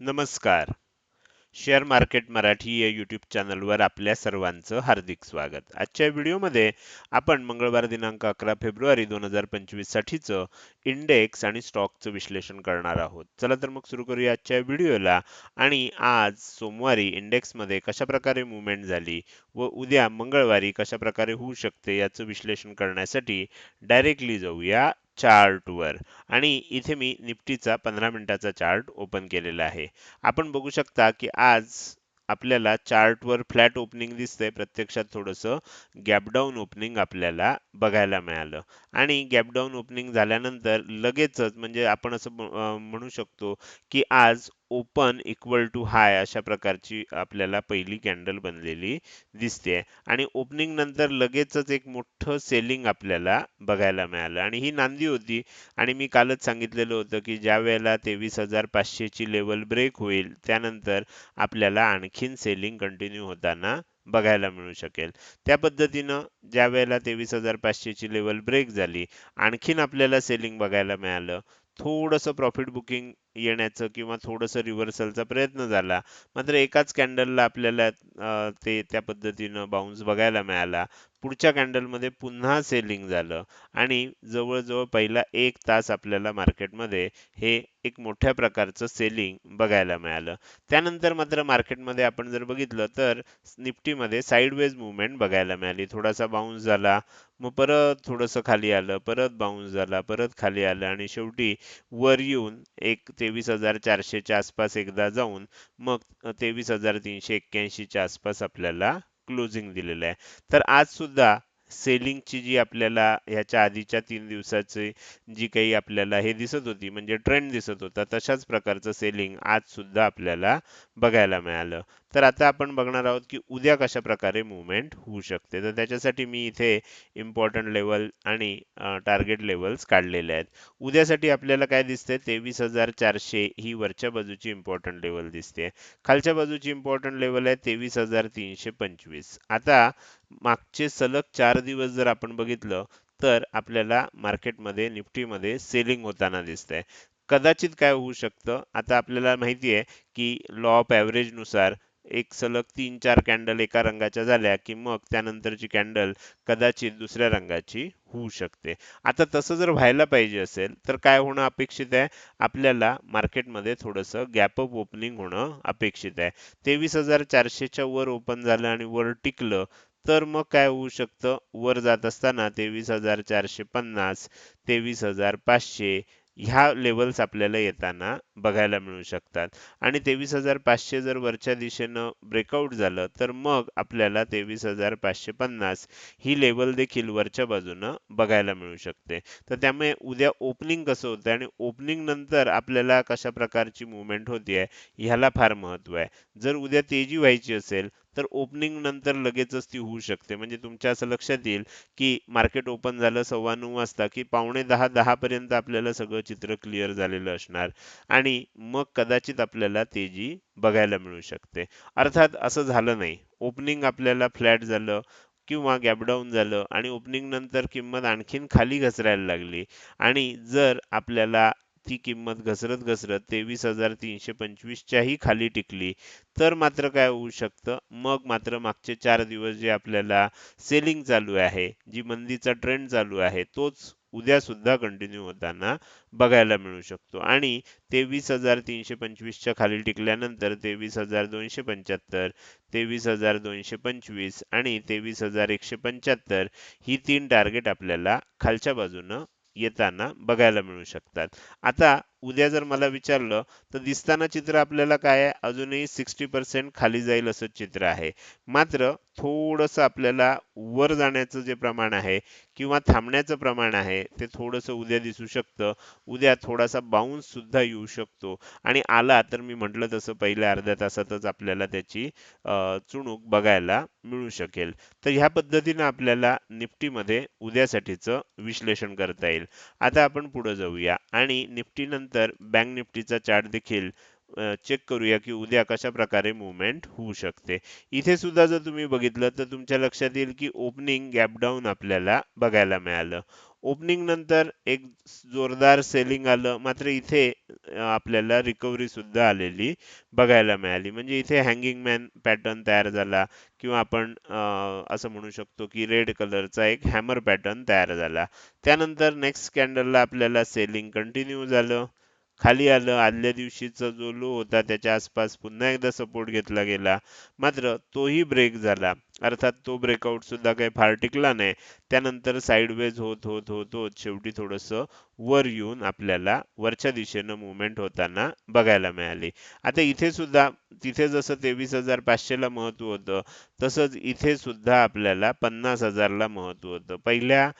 नमस्कार. Share market Marathi या YouTube चॅनलवर आपल्या सर्वांचं हार्दिक स्वागत. आजच्या व्हिडिओमध्ये आपण मंगळवार दिनांक अकरा फेब्रुवारी दोन हजार पंचवीस साठीचं इंडेक्स आणि स्टॉकचं विश्लेषण करणार आहोत. चला तर मग सुरू करूया आजच्या व्हिडिओला. आणि आज सोमवारी इंडेक्समध्ये कशाप्रकारे मुवमेंट झाली व उद्या मंगळवारी कशा प्रकारे होऊ शकते याचं विश्लेषण करण्यासाठी डायरेक्टली जाऊया. चार्टवर आणि इथे मी निफ्टीचा पंधरा मिनिटाचा चार्ट ओपन केलेला आहे. आपण बघू शकता की आज आपल्याला चार्टवर फ्लॅट ओपनिंग दिसतंय. प्रत्यक्षात थोडंसं गॅपडाऊन ओपनिंग आपल्याला बघायला मिळालं. आणि गॅपडाऊन ओपनिंग झाल्यानंतर लगेचच म्हणजे आपण असं म्हणू शकतो की आज ओपन इक्वल टू हाय अशा प्रकारची आपल्याला पहिली कॅन्डल बनलेली दिसते. आणि ओपनिंग नंतर लगेचच एक मोठं सेलिंग आपल्याला बघायला मिळालं. आणि ही नांदी होती. आणि मी कालच सांगितलेलं होतं की ज्या वेळेला तेवीस हजार पाचशेची लेवल ब्रेक होईल त्यानंतर आपल्याला आणखीन सेलिंग कंटिन्यू होताना बघायला मिळू शकेल. त्या पद्धतीनं ज्या वेळेला तेवीस हजार पाचशेची लेवल ब्रेक झाली आणखीन आपल्याला सेलिंग बघायला मिळालं. थोडंसं प्रॉफिट बुकिंग येण्याचं किंवा थोडंसं रिव्हर्सलचा प्रयत्न झाला. मात्र एकाच कॅन्डलला आपल्याला ते त्या पद्धतीनं बाउन्स बघायला मिळाला. पुढच्या कॅन्डलमध्ये पुन्हा सेलिंग झालं. आणि जवळजवळ पहिला एक तास आपल्याला मार्केटमध्ये हे एक मोठ्या प्रकारचं सेलिंग बघायला मिळालं. त्यानंतर मात्र मार्केटमध्ये आपण जर बघितलं तर निफ्टीमध्ये साईडवेज मुवमेंट बघायला मिळाली. थोडासा बाउन्स झाला. मग परत थोडंसं खाली आलं. परत बाउन्स झाला. परत खाली आलं. आणि शेवटी वर येऊन एक तेवीस हजार चारशेच्या आसपास एकदा जाऊन मग तेवीस हजार तीनशे एक्क्याऐंशीच्या आसपास आपल्याला क्लोजिंग दिलेलं आहे. तर आज सुद्धा सेलिंगची जी आपल्याला ह्याच्या आधीच्या तीन दिवसाची जी काही आपल्याला हे दिसत होती म्हणजे ट्रेंड दिसत होता तशाच प्रकारचं सेलिंग आज सुद्धा आपल्याला बघायला मिळालं. तर आता आपण बघणार आहोत की उद्या कशा प्रकारे मुवमेंट होऊ शकते. तर त्याच्यासाठी मी इथे इम्पॉर्टंट लेवल आणि टार्गेट लेवल्स काढलेले आहेत. उद्यासाठी आपल्याला काय दिसते तेवीस हजार चारशे ही वरच्या बाजूची इम्पॉर्टंट लेवल दिसते खालच्या बाजूची इम्पॉर्टंट लेवल आहे तेवीस हजार तीनशे पंचवीस. आता मागचे सलग चार दिवस जर आपण बघितलं तर आपल्याला मार्केटमध्ये निफ्टीमध्ये सेलिंग होताना दिसतंय. कदाचित काय होऊ शकतं? आता आपल्याला माहिती आहे की लॉ ऑफ ॲव्हरेजनुसार एक सलग तीन चार कॅन्डल एका रंगाच्या झाल्या की मग त्यानंतरची कॅन्डल कदाचित दुसऱ्या रंगाची होऊ शकते. आता तसं जर व्हायला पाहिजे असेल तर काय होणं अपेक्षित आहे? आपल्याला मार्केटमध्ये थोडंसं गॅप अप ओपनिंग होणं अपेक्षित आहे. तेवीस हजार चारशेच्या वर ओपन झालं आणि वर टिकलं तर मग काय होऊ शकतं? वर जात असताना तेवीस हजार चारशे पन्नास तेवीस हजार पाचशे ह्या लेवल्स आपल्याला येताना बघायला मिळू शकतात. आणि तेवीस हजार पाचशे जर वरच्या दिशेनं ब्रेकआउट झालं तर मग आपल्याला तेवीस हजार पाचशे पन्नास ही लेवल देखील वरच्या बाजूनं बघायला मिळू शकते. तर त्यामुळे उद्या ओपनिंग कसं होतं आणि ओपनिंग नंतर आपल्याला कशा प्रकारची मुवमेंट होतीये ह्याला फार महत्त्व आहे. जर उद्या तेजी व्हायची असेल तर ओपनिंग नंतर लगेचच ती होऊ शकते. म्हणजे तुमच्या असं लक्षात येईल की मार्केट ओपन झालं सव्वा नऊ वाजता की पावणे दहा दहा पर्यंत आपल्याला सगळं चित्र क्लिअर झालेलं असणार. आणि मग कदाचित आपल्याला तेजी बघायला मिळू शकते. अर्थात असं झालं नाही. ओपनिंग आपल्याला फ्लॅट झालं किंवा गॅपडाऊन झालं आणि ओपनिंग नंतर किंमत आणखीन खाली घसरायला लागली. आणि जर आपल्याला ती किंमत घसरत घसरत तेवीस हजार तीनशे पंचवीसच्याही खाली टिकली. तर मात्र काय होऊ शकतं? मग मात्र मागचे चार दिवस जे आपल्याला सेलिंग चालू आहे जी मंदीचा ट्रेंड चालू आहे तोच उद्या सुद्धा कंटिन्यू होताना बघायला मिळू शकतो. आणि तेवीस हजार तीनशे पंचवीसच्या खाली टिकल्यानंतर तेवीस हजार दोनशे पंच्याहत्तर तेवीस हजार दोनशे पंचवीस आणि तेवीस हजार एकशे पंच्याहत्तर ही तीन टार्गेट आपल्याला खालच्या बाजूनं येताना बघायला मिळू शकतात. आता उद्या जर मला विचारलं तर दिसताना चित्र आपल्याला काय आहे? अजूनही सिक्स्टी पर्सेंट खाली जाईल असं चित्र आहे. मात्र थोडंसं आपल्याला वर जाण्याचं जे प्रमाण आहे किंवा थांबण्याचं प्रमाण आहे ते थोडंसं उद्या दिसू शकतं. उद्या थोडासा बाउन्स सुद्धा येऊ शकतो. आणि आला तर मी म्हटलं तसं पहिल्या अर्ध्या तासातच आपल्याला त्याची चुणूक बघायला मिळू शकेल. तर ह्या पद्धतीनं आपल्याला निफ्टीमध्ये उद्यासाठीचं विश्लेषण करता येईल. आता आपण पुढे जाऊया. आणि निफ्टी त्यानंतर बँक निफ्टीचा चार्ट देखील चेक करूया की उद्या कशा प्रकारे मुवमेंट होऊ शकते. इथे सुद्धा जर तुम्ही बघितलं तर तुमच्या लक्षात येईल की ओपनिंग गॅप डाऊन आपल्याला बघायला मिळालं. ओपनिंग नंतर एक जोरदार सेलिंग आलं. मात्र इथे आपल्याला रिकव्हरी सुद्धा आलेली बघायला मिळाली. म्हणजे इथे हँगिंग मॅन पॅटर्न तयार झाला किंवा आपण असं म्हणू शकतो की रेड कलरचा एक हॅमर पॅटर्न तयार झाला. त्यानंतर नेक्स्ट कॅन्डलला आपल्याला सेलिंग कंटिन्यू झालं. खाली आलं आदल्या दिवशीचा जो लो होता त्याच्या आसपास पुन्हा एकदा सपोर्ट घेतला गेला. मात्र तोही ब्रेक झाला. अर्थात तो ब्रेकआउट सुद्धा काही फार टिकला नाही. त्यानंतर साईडवेज होत होत होत होत शेवटी थोडंसं वर येऊन आपल्याला वरच्या दिशेनं मुवमेंट होताना बघायला मिळाली. आता इथे सुद्धा तिथे जसं तेवीस हजार पाचशेला महत्त्व होतं तसंच इथे सुद्धा आपल्याला पन्नास हजारला महत्त्व होतं. पहिल्या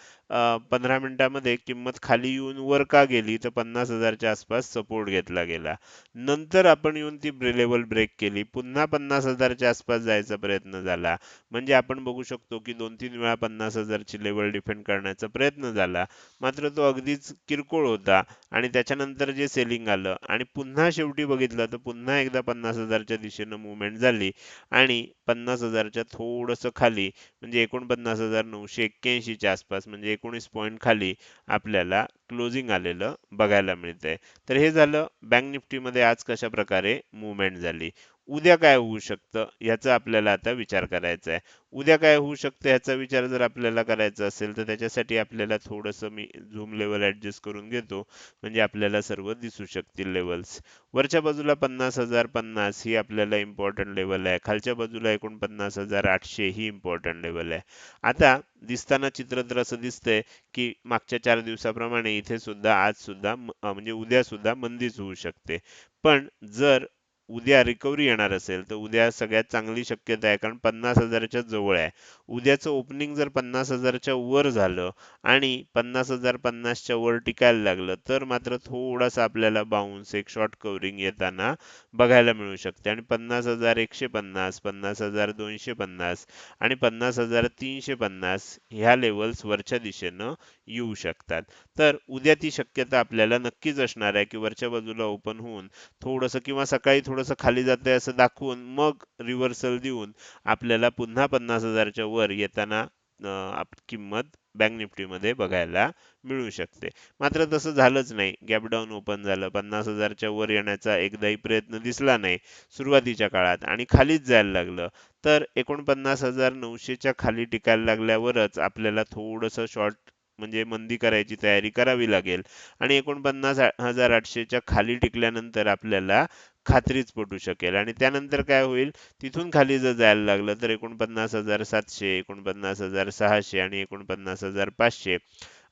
पंधरा मिनिटामध्ये किंमत खाली येऊन वर का गेली तर पन्नास हजारच्या आसपास सपोर्ट घेतला गेला. नंतर आपण येऊन ती लेवल ब्रेक केली. पुन्हा पन्नास हजारच्या आसपास जायचा प्रयत्न झाला. म्हणजे आपण बघू शकतो की दोन तीन वेळा पन्नास हजारची लेवल डिफेंड करण्याचा प्रयत्न झाला. मात्र तो अगदीच किरकोळ होता आणि त्याच्यानंतर जे सेलिंग आलं आणि पुन्हा शेवटी बघितलं तर पुन्हा एकदा पन्नास हजारच्या दिशेनं मुवमेंट झाली आणि पन्नास हजारच्या थोडंसं खाली म्हणजे एकोणपन्नास हजार नऊशे एक्क्याऐंशीच्या आसपास म्हणजे एकोणीस पॉईंट खाली आपल्याला क्लोजिंग आलेलं बघायला मिळतंय. तर हे झालं. बँक निफ्टीमध्ये आज कशा प्रकारे मुवमेंट झाली? उद्या काय होऊ शकतं याचा आपल्याला आता विचार करायचा आहे. उद्या काय होऊ शकतं याचा विचार जर आपल्याला करायचा असेल तर त्याच्यासाठी आपल्याला थोडंसं मी झूम लेवल ॲडजस्ट करून घेतो. म्हणजे आपल्याला सर्व दिसू शकतील लेवल्स वरच्या बाजूला पन्नास हजार पन्नास ही आपल्याला इम्पॉर्टंट लेवल आहे. खालच्या बाजूला एकोणपन्नास हजार आठशे ही इम्पॉर्टंट लेवल आहे. आता दिसताना चित्र तर असं दिसतंय की मागच्या चार दिवसाप्रमाणे इथे सुद्धा आज सुद्धा म्हणजे उद्या सुद्धा मंदीच होऊ शकते. पण जर उद्या रिकव्हरी येणार असेल तर उद्या सगळ्यात चांगली शक्यता आहे कारण पन्नास हजाराच्या जवळ आहे. उद्याचं ओपनिंग जर पन्नास हजारच्या वर झालं आणि पन्नास हजार पन्नासच्या वर टिकायला लागलं तर मात्र थोडासा आपल्याला बाउन्स एक शॉर्ट कव्हरिंग येताना बघायला मिळू शकते. आणि पन्नास हजार एकशे पन्नास पन्नास हजार दोनशे पन्नास आणि पन्नास हजार तीनशे पन्नास ह्या लेवल्स वरच्या दिशेनं येऊ शकतात. तर उद्या ती शक्यता आपल्याला नक्कीच असणार आहे की वरच्या बाजूला ओपन होऊन थोडंसं किंवा सकाळी थोडंसं खाली जातंय असं दाखवून मग रिव्हर्सल देऊन आपल्याला पुन्हा पन्नास हजारच्या वर येताना किंमत बँक निफ्टीमध्ये बघायला मिळू शकते. मात्र तसं झालंच नाही. गॅप डाऊन ओपन झालं. पन्नास हजारच्या वर येण्याचा एकदाही प्रयत्न दिसला नाही सुरुवातीच्या काळात आणि खालीच जायला लागलं. तर एकोणपन्नास हजार नऊशेच्या खाली टिकायला लागल्यावरच आपल्याला थोडंसं शॉर्ट म्हणजे मंदी करायची तयारी करावी लागेल. आणि एकोणपन्नास हजार आठशेच्या खाली टिकल्यानंतर आपल्याला खात्रीच पटू शकेल. आणि त्यानंतर काय होईल? तिथून खाली जर जायला लागलं तर एकोणपन्नास हजार सातशे एकोणपन्नास हजार सहाशे आणि एकोणपन्नास हजार पाचशे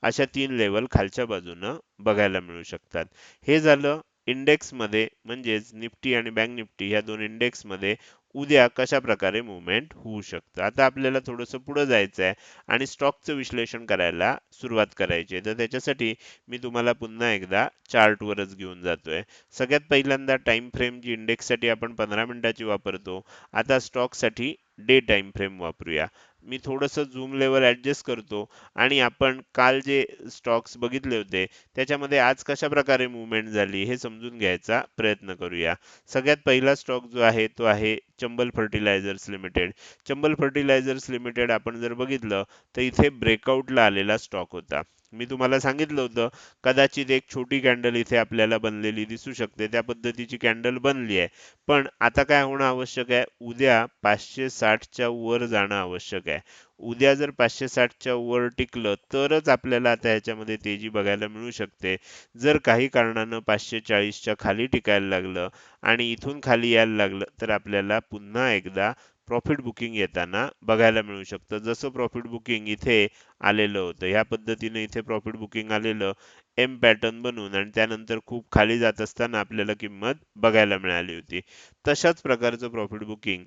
अशा तीन लेवल खालच्या बाजूनं बघायला मिळू शकतात. हे झालं इंडेक्समध्ये म्हणजेच निफ्टी आणि बँक निफ्टी ह्या दोन इंडेक्समध्ये उद्या कशा प्रकारे मुवमेंट होऊ शकतं? आता आपल्याला थोडंसं पुढं जायचं आहे आणि स्टॉकचं विश्लेषण करायला सुरुवात करायची आहे. तर त्याच्यासाठी मी तुम्हाला पुन्हा एकदा चार्टवरच घेऊन जातोय. सगळ्यात पहिल्यांदा टाइम फ्रेम जी इंडेक्ससाठी आपण पंधरा मिनिटाची वापरतो आता स्टॉकसाठी डे टाइम फ्रेम वापरूया. मी थोडंसं झूम लेवल ॲडजस्ट करतो आणि आपण काल जे स्टॉक्स बघितले होते त्याच्यामध्ये आज कशा प्रकारे मुवमेंट झाली हे समजून घ्यायचा प्रयत्न करूया. सगळ्यात पहिला स्टॉक जो आहे तो आहे Chambal fertilisers limited Chambal fertilisers limited आपण जर बघितलं तर इथे ब्रेकआउटला आलेला स्टॉक होता. मी तुम्हाला सांगितलं होतं कदाचित एक छोटी कॅन्डल इथे आपल्याला बनलेली दिसू शकते. त्या पद्धतीची कॅन्डल बनली आहे. पण आता काय होणं आवश्यक आहे? उद्या पाचशे साठच्या वर जाणं आवश्यक आहे. उद्या जर पाचशे साठच्या वर टिकलं तरच आपल्याला आता ह्याच्यामध्ये तेजी बघायला मिळू शकते. जर काही कारणानं पाचशे चाळीसच्या खाली टिकायला लागलं आणि इथून खाली यायला लागलं तर आपल्याला पुन्हा एकदा प्रॉफिट बुकिंग येताना बघायला मिळू शकतं. जसं प्रॉफिट बुकिंग इथे आलेलं होतं ह्या पद्धतीने इथे प्रॉफिट बुकिंग आलेलं एम पॅटर्न बनवून आणि त्यानंतर खूप खाली जात असताना आपल्याला किंमत बघायला मिळाली होती. तशाच प्रकारचं प्रॉफिट बुकिंग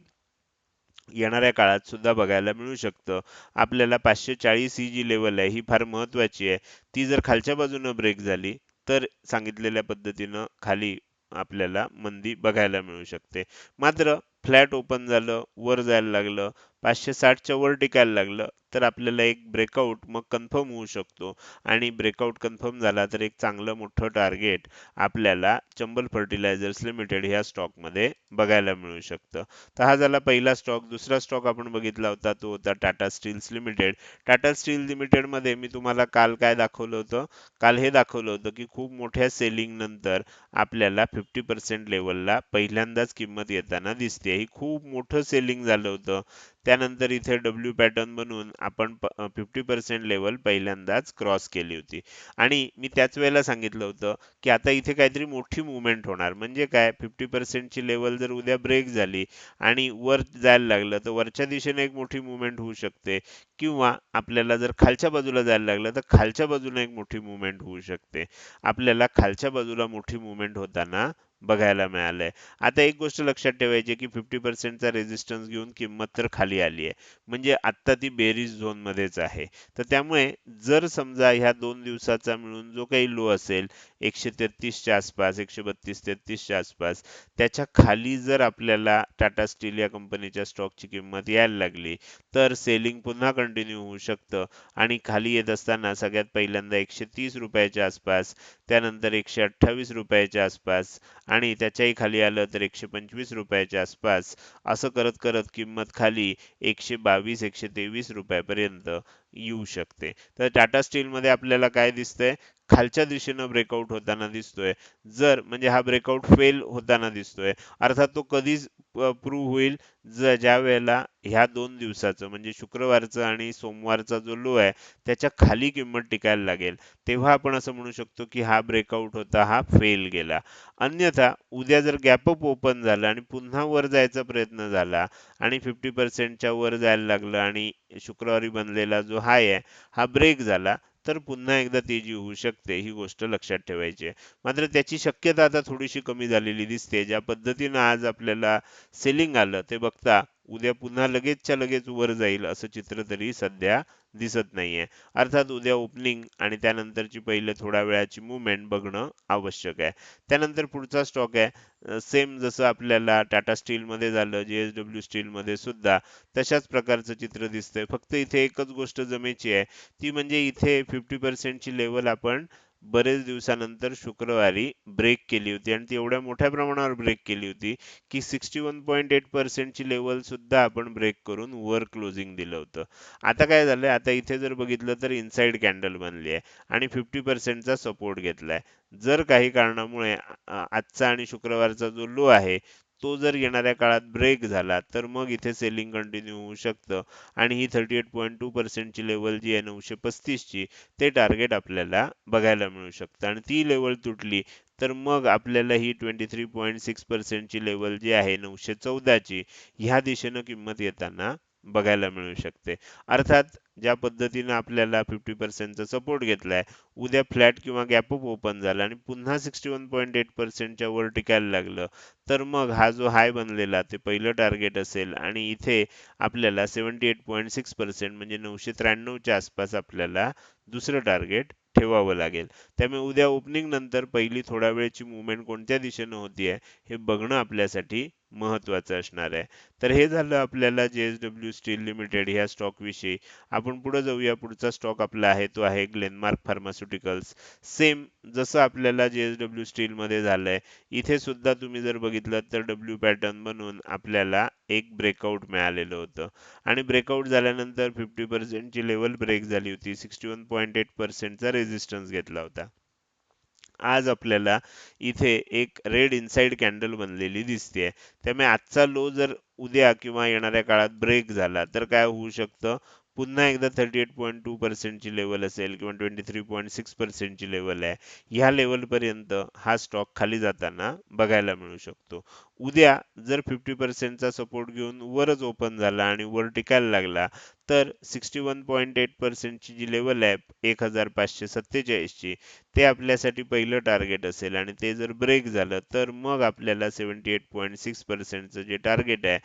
येणाऱ्या काळात सुद्धा बघायला मिळू शकतं. आपल्याला पाचशे चाळीस ही जी लेवल आहे ही फार महत्वाची आहे. ती जर खालच्या बाजूनं ब्रेक झाली तर सांगितलेल्या पद्धतीनं खाली आपल्याला मंदी बघायला मिळू शकते. मात्र फ्लॅट ओपन झालं वर जायला लागलं. पाचशे साठच्या वर टिकायला लागलं तर आपल्याला एक ब्रेकआउट मग कन्फर्म होऊ शकतो. आणि ब्रेकआउट कन्फर्म झाला तर एक चांगलं मोठं टार्गेट आपल्याला चंबल फर्टिलायझर्स लिमिटेड ह्या स्टॉकमध्ये बघायला मिळू शकतं. तर हा झाला पहिला स्टॉक दुसरा स्टॉक आपण बघितला होता तो होता Tata steels limited Tata steel लिमिटेडमध्ये मी तुम्हाला काल काय दाखवलं होतं? काल हे दाखवलं होतं की खूप मोठ्या सेलिंग नंतर आपल्याला फिफ्टी पर्सेंट लेवलला पहिल्यांदाच किंमत येताना दिसते ही खूप मोठं सेलिंग झालं होतं. त्यानंतर इथे डब्ल्यू पॅटर्न बनवून आपण फिफ्टी पर्सेंट लेवल पहिल्यांदाच क्रॉस केली होती. आणि मी त्याच वेळेला सांगितलं होतं की आता इथे काहीतरी मोठी मुवमेंट होणार. म्हणजे काय? फिफ्टी पर्सेंटची लेवल जर उद्या ब्रेक झाली आणि वर जायला लागलं तर वरच्या दिशेने एक मोठी मुवमेंट होऊ शकते. किंवा आपल्याला जर खालच्या बाजूला जायला लागलं तर खालच्या बाजूला एक मोठी मुवमेंट होऊ शकते. आपल्याला खालच्या बाजूला मोठी मुवमेंट होताना बघायला मिळालंय. आता एक गोष्ट लक्षात ठेवायची की फिफ्टी पर्सेंटचा रेजिस्टन्स घेऊन किंमत तर खाली आली आहे म्हणजे आत्ता ती बेरीज झोन मध्येच आहे. तर त्यामुळे जर समजा ह्या दोन दिवसाचा मिळून जो काही लो असेल एकशे तेहतीसच्या आसपास एकशे बत्तीस तेहतीसच्या आसपास. त्याच्याखाली जर आपल्याला टाटा स्टील या कंपनीच्या स्टॉकची किंमत यायला लागली तर सेलिंग पुन्हा कंटिन्यू होऊ शकतं. आणि खाली येत असताना सगळ्यात पहिल्यांदा एकशे तीस रुपयाच्या आसपास त्यानंतर एकशे अठ्ठावीस रुपयाच्या आसपास आणि त्याच्याही खाली आलं तर एकशे पंचवीस रुपयाच्या आसपास. असं करत करत किंमत खाली एकशे बावीस एकशे तेवीस रुपयापर्यंत येऊ शकते. तर टाटा स्टील मध्ये आपल्याला काय दिसतंय? खालच्या दिशेनं ब्रेकआउट होताना दिसतोय. जर म्हणजे हा ब्रेकआउट फेल होताना दिसतोय अर्थात तो कधीच प्रूव्ह होईल ज्या वेळेला ह्या दोन दिवसाचं म्हणजे शुक्रवारचं आणि सोमवारचा जो लो आहे त्याच्याखाली किंमत टिकायला लागेल. तेव्हा आपण असं म्हणू शकतो की हा ब्रेकआउट होता हा फेल गेला. अन्यथा उद्या जर गॅपअप ओपन झालं आणि पुन्हा वर जायचा प्रयत्न झाला आणि फिफ्टी पर्सेंटच्या वर जायला लागलं आणि शुक्रवारी बनलेला जो हाय आहे हा ब्रेक झाला तर पुन्हा एकदा तेजी होऊ शकते ही गोष्ट लक्षात ठेवायची आहे. मात्र त्याची शक्यता आता थोडीशी कमी झालेली दिसते. ज्या पद्धतीनं आज आपल्याला सेलिंग आलं ते बघता उद्या पुन्हा लगेचच्या लगेच वर जाईल असं चित्र तरी सध्या दिसत नाहीये. अर्थात उद्या ओपनिंग आणि त्यानंतरची पहिले थोड्या वेळाची मुवमेंट बघणं आवश्यक आहे. त्यानंतर पुढचा स्टॉक आहे. सेम जसं आपल्याला टाटा स्टील मध्ये झालं जेएसडब्ल्यू स्टील मध्ये सुद्धा तशाच प्रकारचं चित्र दिसतंय. फक्त इथे एकच गोष्ट जमेची आहे. ती म्हणजे इथे फिफ्टी पर्सेंटची लेवल आपण बरेच दिवसानंतर शुक्रवारी ब्रेक केली होती आणि ती एवढ्या मोठ्या प्रमाणावर ब्रेक केली होती की सिक्स्टी वन पॉईंट एट पर्सेंटची लेवल सुद्धा आपण ब्रेक करून वर क्लोजिंग दिलं होतं. आता काय झालंय? आता इथे जर बघितलं तर इनसाइड कॅन्डल बनली आहे आणि फिफ्टी पर्सेंटचा सपोर्ट घेतलाय. जर काही कारणामुळे आजचा आणि शुक्रवारचा जो लो आहे तो जर येणाऱ्या काळात ब्रेक झाला तर मग इथे सेलिंग कंटिन्यू होऊ शकतं. आणि ही थर्टी एट पॉईंट टू पर्सेंटची लेवल जी आहे नऊशे पस्तीसची ते टार्गेट आपल्याला बघायला मिळू शकतं. आणि ती लेवल तुटली तर मग आपल्याला ही ट्वेंटी थ्री पॉईंट सिक्स पर्सेंटची लेवल जी आहे नऊशे चौदाची ह्या दिशेनं किंमत येताना बघायला मिळू शकते. अर्थात ज्या पद्धतीनं आपल्याला फिफ्टी पर्सेंटचा सपोर्ट घेतलाय उद्या फ्लॅट किंवा गॅपअप ओपन झाला आणि पुन्हा सिक्स्टी वन पॉईंट एट पर्सेंटच्या वर टिकायला लागलं तर मग हा जो हाय बनलेला ते पहिलं टार्गेट असेल आणि इथे आपल्याला seventy eight point six percent म्हणजे नऊशे त्र्याण्णवच्या आसपास आपल्याला दुसरं टार्गेट ठेवावं लागेल. त्यामुळे उद्या ओपनिंग नंतर पहिली थोड्या वेळची मुवमेंट कोणत्या दिशेनं होतीये हे बघणं आपल्यासाठी महत्वाचं असणार आहे. तर हे झालं आपल्याला जेएसडब्ल्यू स्टील लिमिटेड ह्या स्टॉक विषयी. आपण पुढे जाऊया. पुढचा स्टॉक आपला आहे तो आहे ग्लेनमार्क फार्मास्युटिकल्स सेम जसं आपल्याला जेएसडब्ल्यू स्टील मध्ये झालंय इथे सुद्धा तुम्ही जर बघितलं तर डब्ल्यू पॅटर्न बनवून आपल्याला एक ब्रेकआउट मिळालेलं होतं. आणि ब्रेकआउट झाल्यानंतर फिफ्टी पर्सेंटची लेवल ब्रेक झाली होती. सिक्स्टी वन पॉईंट एट पर्सेंटचा रेझिस्टन्स घेतला होता. आज आपल्याला इथे एक रेड इनसाइड कॅन्डल बनलेली दिसते त्यामुळे आजचा लो जर उद्या किंवा येणाऱ्या काळात ब्रेक झाला तर काय होऊ शकतं? पुन्हा एकदा थर्टी एट पॉईंट टू पर्सेंटची लेवल असेल किंवा ट्वेंटी थ्री पॉईंट सिक्स पर्सेंटची लेवल आहे. ह्या लेवलपर्यंत हा स्टॉक खाली जाताना बघायला मिळू शकतो. उद्या जर फिफ्टी पर्सेंटचा सपोर्ट घेऊन वरच ओपन झाला आणि वर टिकायला लागला तर सिक्स्टी वन पॉईंट एट पर्सेंटची जी लेवल आहे एक हजार पाचशे सत्तेचाळीसची ते आपल्यासाठी पहिलं टार्गेट असेल. आणि ते जर ब्रेक झालं तर मग आपल्याला सेव्हन्टी एट पॉईंट सिक्स पर्सेंटचं जे टार्गेट आहे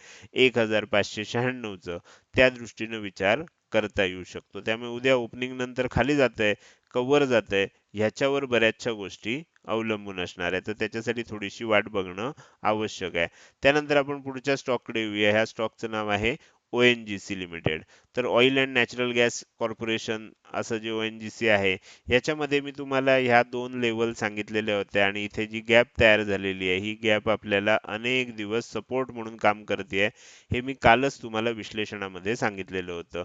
एक हजार पाचशे शहाण्णवचं. त्या दृष्टीनं विचार करता येऊ शकतो. त्यामुळे उद्या ओपनिंग नंतर खाली जात आहे कव्हर जात आहे ह्याच्यावर बऱ्याचशा गोष्टी अवलंबून असणार आहे. तर त्याच्यासाठी थोडीशी वाट बघणं आवश्यक आहे. त्यानंतर आपण पुढच्या स्टॉककडे येऊया. ह्या स्टॉकचं नाव आहे O N G C limited तर oil and natural gas corporation असं जे ओ एन जी सी आहे याच्यामध्ये मी तुम्हाला ह्या दोन लेवल सांगितलेल्या होत्या आणि इथे जी गॅप तयार झालेली आहे ही गॅप आपल्याला अनेक दिवस सपोर्ट म्हणून काम करते हे मी कालच तुम्हाला विश्लेषणामध्ये सांगितलेलं होतं.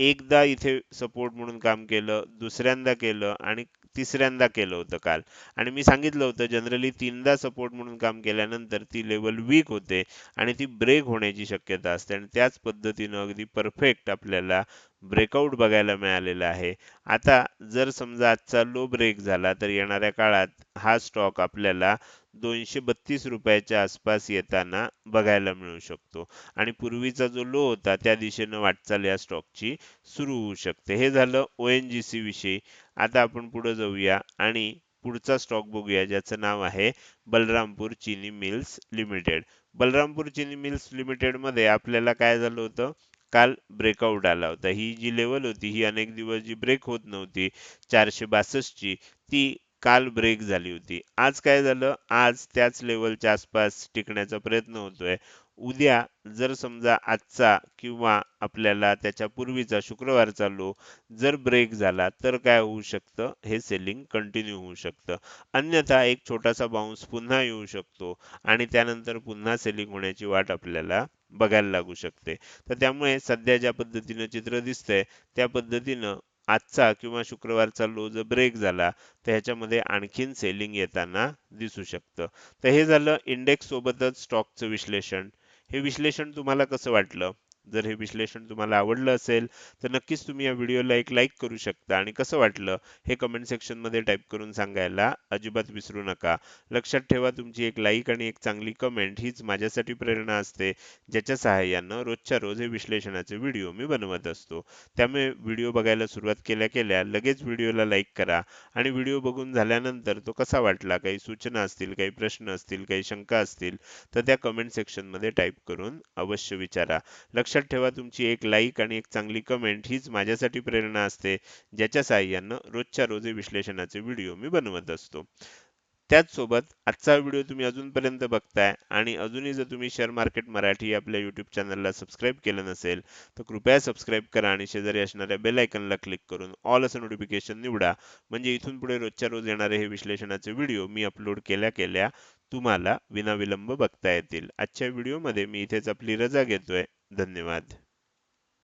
एकदा इथे सपोर्ट म्हणून काम केलं दुसऱ्यांदा केलं आणि तिसऱ्यांदा केलं होतं काल. आणि मी सांगितलं होतं जनरली तीनदा सपोर्ट म्हणून काम केल्यानंतर ती लेवल वीक होते आणि ती ब्रेक होण्याची शक्यता असते. आणि त्याच पद्धतीनं अगदी परफेक्ट आपल्याला ब्रेकआउट बघायला मिळालेला आहे. आता जर समजा आजचा लो ब्रेक झाला तर येणाऱ्या काळात हा स्टॉक आपल्याला दोनशे बत्तीस रुपयाच्या आसपास येताना बघायला मिळू शकतो. आणि पूर्वीचा जो लो होता त्या दिशेनं वाटचाल या स्टॉकची सुरू होऊ शकते. हे झालं ओ एन जी सी विषयी. आता आपण पुढे जाऊया आणि पुढचा स्टॉक बघूया ज्याचं नाव आहे बलरामपूर चिनी मिल्स लिमिटेड. बलरामपूर चिनी मिल्स लिमिटेडमध्ये आपल्याला काय झालं होतं? काल ब्रेकआउट आला होता. ही जी लेवल होती ही अनेक दिवस जी ब्रेक होत नव्हती चारशे बासष्टची ती काल ब्रेक झाली होती. आज काय झालं? आज त्याच लेवलच्या आसपास टिकण्याचा प्रयत्न होतोय. उद्या जर समजा आजचा किंवा आपल्याला त्याच्या पूर्वीचा शुक्रवारचा लो जर ब्रेक झाला तर काय होऊ शकतं? हे सेलिंग कंटिन्यू होऊ शकतं. अन्यथा एक छोटासा बाउन्स पुन्हा येऊ शकतो आणि त्यानंतर पुन्हा सेलिंग होण्याची वाट आपल्याला बघायला लागू शकते. तर त्यामुळे सध्या ज्या पद्धतीनं चित्र दिसतंय त्या पद्धतीनं आजचा किंवा शुक्रवारचा लो जर ब्रेक झाला तर ह्याच्यामध्ये आणखीन सेलिंग येताना दिसू शकतं. तर हे झालं इंडेक्स सोबतच स्टॉकचं विश्लेषण. हे विश्लेषण तुम्हाला कसं वाटलं? जर हे विश्लेषण तुम्हाला आवडलं असेल तर नक्कीच तुम्ही या व्हिडिओला एक लाईक करू शकता. आणि कसं वाटलं हे कमेंट सेक्शनमध्ये टाईप करून सांगायला अजिबात विसरू नका. लक्षात ठेवा तुमची एक लाईक आणि एक चांगली कमेंट हीच माझ्यासाठी प्रेरणा असते ज्याच्या सहाय्यानं रोजच्या रोज हे विश्लेषणाचे व्हिडिओ मी बनवत असतो. त्यामुळे व्हिडिओ बघायला सुरुवात केल्या केल्या लगेच व्हिडिओला लाईक करा. आणि व्हिडिओ बघून झाल्यानंतर तो कसा वाटला काही सूचना असतील काही प्रश्न असतील काही शंका असतील तर त्या कमेंट सेक्शनमध्ये टाईप करून अवश्य विचारा. लक्ष लक्षात ठेवा तुमची एक लाईक आणि एक चांगली कमेंट हीच माझ्यासाठी प्रेरणा असते ज्याच्या साहाय्यानं रोजच्या रोज हे विश्लेषणाचे व्हिडिओ मी बनवत असतो. त्याचसोबत आजचा व्हिडिओ तुम्ही अजूनपर्यंत बघताय आणि अजूनही जर तुम्ही शेअर मार्केट मराठी आपल्या यूट्यूब चॅनलला सबस्क्राईब केलं नसेल तर कृपया सबस्क्राईब करा आणि शेजारी असणाऱ्या बेल आयकनला क्लिक करून ऑल असं नोटिफिकेशन निवडा. म्हणजे इथून पुढे रोजच्या रोज येणारे हे विश्लेषणाचे व्हिडिओ मी अपलोड केल्या केल्या तुम्हाला विनाविलंब बघता येतील. आजच्या व्हिडिओमध्ये मी इथेच आपली रजा घेतोय. धन्यवाद.